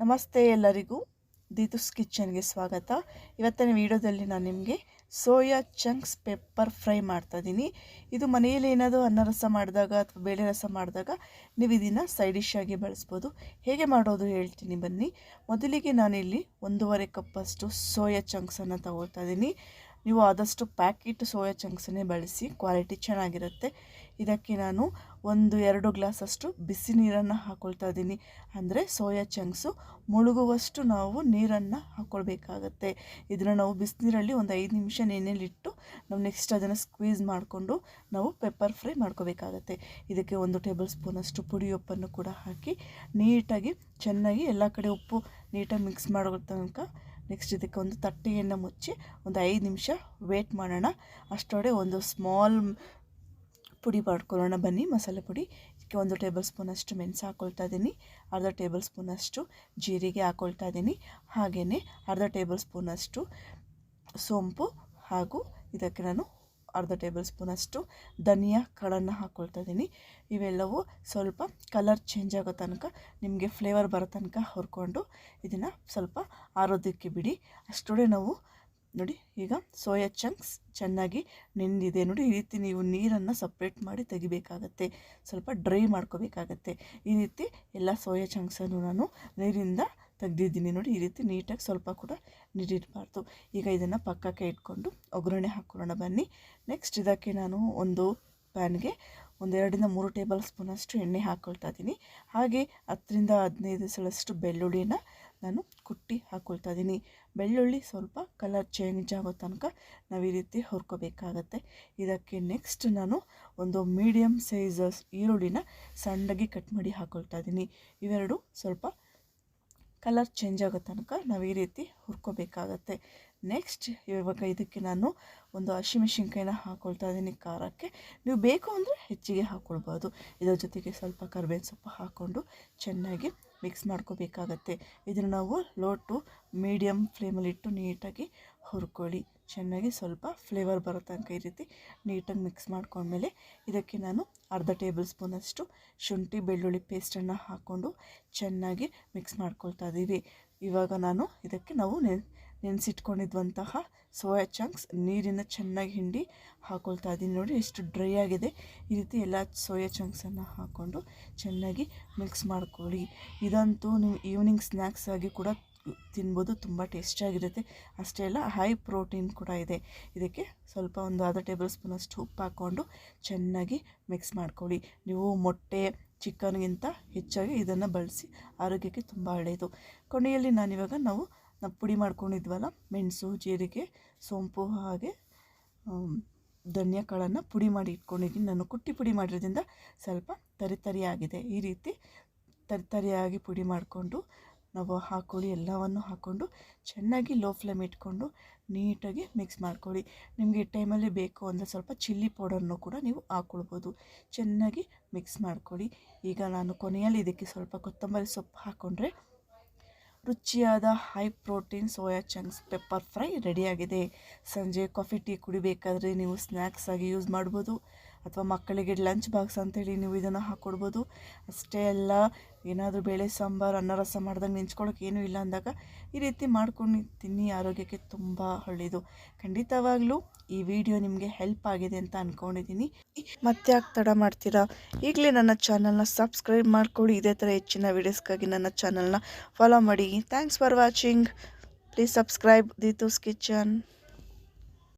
ನಮಸ್ತೆ ಎಲ್ಲರಿಗೂ ದೀತುಸ್ ಕಿಚನ್ಗೆ ಸ್ವಾಗತ. ಇವತ್ತಿನ ವಿಡಿಯೋದಲ್ಲಿ ನಾನು ನಿಮಗೆ ಸೋಯಾ ಚಂಕ್ಸ್ ಪೆಪ್ಪರ್ ಫ್ರೈ ಮಾಡ್ತಾಯಿದ್ದೀನಿ ಇದು ಮನೆಯಲ್ಲಿ ಏನಾದರೂ ಅನ್ನ ರಸ ಮಾಡಿದಾಗ ಅಥವಾ ಬೇಳೆ ರಸ ಮಾಡಿದಾಗ ನೀವು ಇದನ್ನು ಸೈಡ್ ಡಿಶ್ ಆಗಿ ಬಳಸ್ಬೋದು. ಹೇಗೆ ಮಾಡೋದು ಹೇಳ್ತೀನಿ ಬನ್ನಿ. ಮೊದಲಿಗೆ ನಾನಿಲ್ಲಿ ಒಂದೂವರೆ ಕಪ್ಪಷ್ಟು ಸೋಯಾ ಚಂಕ್ಸನ್ನು ತಗೊಳ್ತಾ ಇದ್ದೀನಿ ನೀವು ಆದಷ್ಟು ಪ್ಯಾಕೆಟ್ ಸೋಯಾ ಚಂಕ್ಸನ್ನೇ ಬಳಸಿ ಕ್ವಾಲಿಟಿ ಚೆನ್ನಾಗಿರುತ್ತೆ. ಇದಕ್ಕೆ ನಾನು ಒಂದು ಎರಡು ಗ್ಲಾಸಷ್ಟು ಬಿಸಿ ನೀರನ್ನು ಹಾಕ್ಕೊಳ್ತಾ ಇದ್ದೀನಿ. ಅಂದರೆ ಸೋಯಾ ಚಂಕ್ಸು ಮುಳುಗುವಷ್ಟು ನಾವು ನೀರನ್ನು ಹಾಕ್ಕೊಳ್ಬೇಕಾಗತ್ತೆ ಇದನ್ನು ನಾವು ಬಿಸಿನೀರಲ್ಲಿ ಒಂದು ಐದು ನಿಮಿಷ ನೆನೆಯಲ್ಲಿಟ್ಟು ನಾವು ನೆಕ್ಸ್ಟ್ ಅದನ್ನು ಸ್ಕ್ವೀಸ್ ಮಾಡಿಕೊಂಡು ನಾವು ಪೆಪ್ಪರ್ ಫ್ರೈ ಮಾಡ್ಕೋಬೇಕಾಗತ್ತೆ. ಇದಕ್ಕೆ ಒಂದು ಟೇಬಲ್ ಸ್ಪೂನಷ್ಟು ಪುಡಿ ಉಪ್ಪನ್ನು ಕೂಡ ಹಾಕಿ, ನೀಟಾಗಿ, ಚೆನ್ನಾಗಿ ಎಲ್ಲ ಕಡೆ ಉಪ್ಪು ನೀಟಾಗಿ ಮಿಕ್ಸ್ ಮಾಡೋ ತನಕ ನೆಕ್ಸ್ಟ್ ಇದಕ್ಕೆ ಒಂದು ತಟ್ಟೆಯನ್ನು ಮುಚ್ಚಿ ಒಂದು ಐದು ನಿಮಿಷ ವೇಟ್ ಮಾಡೋಣ. ಅಷ್ಟೊಡೆ ಒಂದು ಸ್ಮಾಲ್ ಪುಡಿ ಮಾಡ್ಕೊಳ್ಳೋಣ. ಬನ್ನಿ, ಮಸಾಲೆ ಪುಡಿ. ಇದಕ್ಕೆ ಒಂದು ಟೇಬಲ್ ಸ್ಪೂನಷ್ಟು ಮೆಣಸು ಹಾಕ್ಕೊಳ್ತಾ ಇದ್ದೀನಿ. ಅರ್ಧ ಟೇಬಲ್ ಸ್ಪೂನಷ್ಟು ಜೀರಿಗೆ ಹಾಕ್ಕೊಳ್ತಾ ಇದ್ದೀನಿ. ಹಾಗೆಯೇ ಅರ್ಧ ಟೇಬಲ್ ಸ್ಪೂನಷ್ಟು ಸೋಂಪು ಹಾಗೂ ಇದಕ್ಕೆ ನಾನು ಅರ್ಧ ಟೇಬಲ್ ಸ್ಪೂನಷ್ಟು ಧನಿಯಾ ಕಾಳನ್ನು ಹಾಕ್ಕೊಳ್ತಾ ಇದ್ದೀನಿ ಇವೆಲ್ಲವೂ ಸ್ವಲ್ಪ ಕಲರ್ ಚೇಂಜ್ ಆಗೋ ತನಕ ನಿಮಗೆ ಫ್ಲೇವರ್ ಬರೋ ತನಕ ಹುರ್ಕೊಂಡು ಇದನ್ನು ಸ್ವಲ್ಪ ಆರೋಗ್ಯಕ್ಕೆ ಬಿಡಿ. ಅಷ್ಟೊಡೆ ನಾವು ನೋಡಿ, ಈಗ ಸೋಯಾ ಚಂಕ್ಸ್ ಚೆನ್ನಾಗಿ ನೆಂದಿದೆ. ನೋಡಿ, ಈ ರೀತಿ ನೀವು ನೀರನ್ನು ಸಪ್ರೇಟ್ ಮಾಡಿ ತೆಗಿಬೇಕಾಗತ್ತೆ. ಸ್ವಲ್ಪ ಡ್ರೈ ಮಾಡ್ಕೋಬೇಕಾಗತ್ತೆ. ಈ ರೀತಿ ಎಲ್ಲ ಸೋಯಾ ಚಂಕ್ಸನ್ನು ನಾನು ನೀರಿಂದ ತೆಗ್ದಿದ್ದೀನಿ ನೋಡಿ, ಈ ರೀತಿ ನೀಟಾಗಿ ಸ್ವಲ್ಪ ಕೂಡ ನೀಡಿರಬಾರ್ದು ಈಗ ಇದನ್ನು ಪಕ್ಕಕ್ಕೆ ಇಟ್ಕೊಂಡು ಒಗ್ಗರಣೆ ಹಾಕ್ಕೊಳ್ಳೋಣ ಬನ್ನಿ. ನೆಕ್ಸ್ಟ್ ಇದಕ್ಕೆ ನಾನು ಒಂದು ಪ್ಯಾನ್ಗೆ ಒಂದೆರಡರಿಂದ ಮೂರು ಟೇಬಲ್ ಸ್ಪೂನಷ್ಟು ಎಣ್ಣೆ ಹಾಕ್ಕೊಳ್ತಾ ಇದ್ದೀನಿ. ಹಾಗೆ ಹತ್ತರಿಂದ ಹದಿನೈದು ಸಲಷ್ಟು ಬೆಳ್ಳುಳ್ಳಿನ ನಾನು ಕುಟ್ಟಿ ಹಾಕ್ಕೊಳ್ತಾ ಇದ್ದೀನಿ. ಬೆಳ್ಳುಳ್ಳಿ ಸ್ವಲ್ಪ ಕಲರ್ ಚೇಂಜ್ ಆಗೋ ತನಕ ನಾವು ಈ ರೀತಿ ಹುರ್ಕೋಬೇಕಾಗತ್ತೆ. ಇದಕ್ಕೆ ನೆಕ್ಸ್ಟ್ ನಾನು ಒಂದು ಮೀಡಿಯಮ್ ಸೈಜಸ್ ಈರುಳ್ಳಿನ ಸಣ್ಣಗೆ ಕಟ್ ಮಾಡಿ ಹಾಕ್ಕೊಳ್ತಾ ಇದ್ದೀನಿ. ಇವೆರಡು ಸ್ವಲ್ಪ ಕಲರ್ ಚೇಂಜ್ ಆಗೋ ತನಕ ನಾವು ಈ ರೀತಿ ಹುರ್ಕೋಬೇಕಾಗತ್ತೆ. ನೆಕ್ಸ್ಟ್ ಇವಾಗ ಇದಕ್ಕೆ ನಾನು ಒಂದು ಹಸಿಮೆಣಸಿನ್ಕಾಯಿನ ಹಾಕ್ಕೊಳ್ತಾ ಇದ್ದೀನಿ ಖಾರಕ್ಕೆ. ನೀವು ಬೇಕು ಅಂದರೆ ಹೆಚ್ಚಿಗೆ ಹಾಕ್ಕೊಳ್ಬೋದು ಇದರ ಜೊತೆಗೆ ಸ್ವಲ್ಪ ಕರ್ಬೇವಿನ ಸೊಪ್ಪು ಹಾಕ್ಕೊಂಡು ಚೆನ್ನಾಗಿ ಮಿಕ್ಸ್ ಮಾಡ್ಕೋಬೇಕಾಗತ್ತೆ. ಇದನ್ನು ನಾವು ಲೋ ಟು ಮೀಡಿಯಮ್ ಫ್ಲೇಮಲ್ಲಿಟ್ಟು ನೀಟಾಗಿ ಹುರ್ಕೊಳ್ಳಿ. ಚೆನ್ನಾಗಿ ಸ್ವಲ್ಪ ಫ್ಲೇವರ್ ಬರೋ ತನಕ ಈ ರೀತಿ ನೀಟಾಗಿ ಮಿಕ್ಸ್ ಮಾಡ್ಕೊಂಡ್ಮೇಲೆ ಇದಕ್ಕೆ ನಾನು ಅರ್ಧ ಟೇಬಲ್ ಸ್ಪೂನಷ್ಟು ಶುಂಠಿ ಬೆಳ್ಳುಳ್ಳಿ ಪೇಸ್ಟನ್ನು ಹಾಕ್ಕೊಂಡು ಚೆನ್ನಾಗಿ ಮಿಕ್ಸ್ ಮಾಡ್ಕೊಳ್ತಾ ಇದ್ದೀವಿ. ಇವಾಗ ನಾನು ಇದಕ್ಕೆ ನಾವು ನೆನೆಸಿಟ್ಕೊಂಡಿದ್ವಂತಹ ಸೋಯಾ ಚಂಕ್ಸ್ ನೀರಿನ ಚೆನ್ನಾಗಿ ಹಿಂಡಿ ಹಾಕೊಳ್ತಾ ಇದ್ದೀನಿ ನೋಡಿ, ಎಷ್ಟು ಡ್ರೈ ಆಗಿದೆ. ಈ ರೀತಿ ಎಲ್ಲ ಸೋಯಾ ಚಂಕ್ಸನ್ನು ಹಾಕ್ಕೊಂಡು ಚೆನ್ನಾಗಿ ಮಿಕ್ಸ್ ಮಾಡ್ಕೊಳ್ಳಿ. ಇದಂತೂ ನೀವು ಈವ್ನಿಂಗ್ ಸ್ನ್ಯಾಕ್ಸ್ ಆಗಿ ಕೂಡ ತಿನ್ಬೋದು, ತುಂಬ ಟೇಸ್ಟಿಯಾಗಿರುತ್ತೆ ಅಷ್ಟೇ ಅಲ್ಲ ಹೈ ಪ್ರೋಟೀನ್ ಕೂಡ ಇದೆ. ಇದಕ್ಕೆ ಸ್ವಲ್ಪ ಒಂದು ಅರ್ಧ ಟೇಬಲ್ ಸ್ಪೂನಷ್ಟು ಉಪ್ಪು ಹಾಕ್ಕೊಂಡು ಚೆನ್ನಾಗಿ ಮಿಕ್ಸ್ ಮಾಡ್ಕೊಳ್ಳಿ. ನೀವು ಮೊಟ್ಟೆ ಚಿಕನ್ಗಿಂತ ಹೆಚ್ಚಾಗಿ ಇದನ್ನು ಬಳಸಿ ಆರೋಗ್ಯಕ್ಕೆ ತುಂಬ ಒಳ್ಳೆಯದು. ಕೊನೆಯಲ್ಲಿ ನಾನಿವಾಗ ನಾವು ನಾವು ಪುಡಿ ಮಾಡ್ಕೊಂಡಿದ್ವಲ್ಲ, ಮೆಣಸು, ಜೀರಿಗೆ, ಸೋಂಪು ಹಾಗೆ ಧನಿಯಾ ಕಾಳನ್ನು ಪುಡಿ ಮಾಡಿ ಇಟ್ಕೊಂಡಿದ್ದೀನಿ. ನಾನು ಕುಟ್ಟಿ ಪುಡಿ ಮಾಡಿರೋದ್ರಿಂದ ಸ್ವಲ್ಪ ತರಿ ತರಿಯಾಗಿದೆ ಈ ರೀತಿ ತರಿ ತರಿಯಾಗಿ ಪುಡಿ ಮಾಡಿಕೊಂಡು, ನಾವು ಹಾಕ್ಕೊಳ್ಳಿ ಎಲ್ಲವನ್ನು ಹಾಕ್ಕೊಂಡು ಚೆನ್ನಾಗಿ ಲೋ ಫ್ಲೇಮ್ ಇಟ್ಕೊಂಡು ನೀಟಾಗಿ ಮಿಕ್ಸ್ ಮಾಡ್ಕೊಳ್ಳಿ. ನಿಮಗೆ ಈ ಟೈಮಲ್ಲಿ ಬೇಕು ಅಂದರೆ ಸ್ವಲ್ಪ ಚಿಲ್ಲಿ ಪೌಡರ್ನು ಕೂಡ ನೀವು ಹಾಕ್ಕೊಳ್ಬೋದು ಚೆನ್ನಾಗಿ ಮಿಕ್ಸ್ ಮಾಡ್ಕೊಳ್ಳಿ. ಈಗ ನಾನು ಕೊನೆಯಲ್ಲಿ ಇದಕ್ಕೆ ಸ್ವಲ್ಪ ಕೊತ್ತಂಬರಿ ಸೊಪ್ಪು ಹಾಕ್ಕೊಂಡ್ರೆ ರುಚಿಯಾದ high protein soya chunks pepper fry ರೆಡಿಯಾಗಿದೆ ಸಂಜೆ ಕಾಫಿ ಟೀ ಕುಡಿಬೇಕಾದ್ರೆ ನೀವು ಸ್ನ್ಯಾಕ್ಸಾಗಿ ಯೂಸ್ ಮಾಡ್ಬೋದು. ಅಥವಾ ಮಕ್ಕಳಿಗೆ ಲಂಚ್ ಬಾಕ್ಸ್ ಅಂತೇಳಿ ನೀವು ಇದನ್ನು ಹಾಕ್ಕೊಡ್ಬೋದು ಅಷ್ಟೇ ಅಲ್ಲ, ಏನಾದರೂ ಬೇಳೆ ಸಾಂಬಾರು, ಅನ್ನ ರಸ ಮಾಡ್ದಂಗೆ ನೆಂಚ್ಕೊಳ್ಳೋಕೆ ಏನೂ ಇಲ್ಲ ಅಂದಾಗ ಈ ರೀತಿ ಮಾಡ್ಕೊಂಡು ತಿನ್ನಿ, ಆರೋಗ್ಯಕ್ಕೆ ತುಂಬ ಒಳ್ಳೆಯದು ಖಂಡಿತವಾಗ್ಲೂ ಈ ವಿಡಿಯೋ ನಿಮಗೆ ಹೆಲ್ಪ್ ಆಗಿದೆ ಅಂತ ಅಂದ್ಕೊಂಡಿದ್ದೀನಿ ಮತ್ತೆ ಯಾಕೆ ತಡ ಮಾಡ್ತೀರಾ? ಈಗಲೇ ನನ್ನ ಚಾನಲ್ನ ಸಬ್ಸ್ಕ್ರೈಬ್ ಮಾಡ್ಕೊಳ್ಳಿ ಇದೇ ಥರ ಹೆಚ್ಚಿನ ವೀಡಿಯೋಸ್ಗಾಗಿ ನನ್ನ ಚಾನಲ್ನ ಫಾಲೋ ಮಾಡಿ. Thanks for watching please subscribe Deethu's kitchen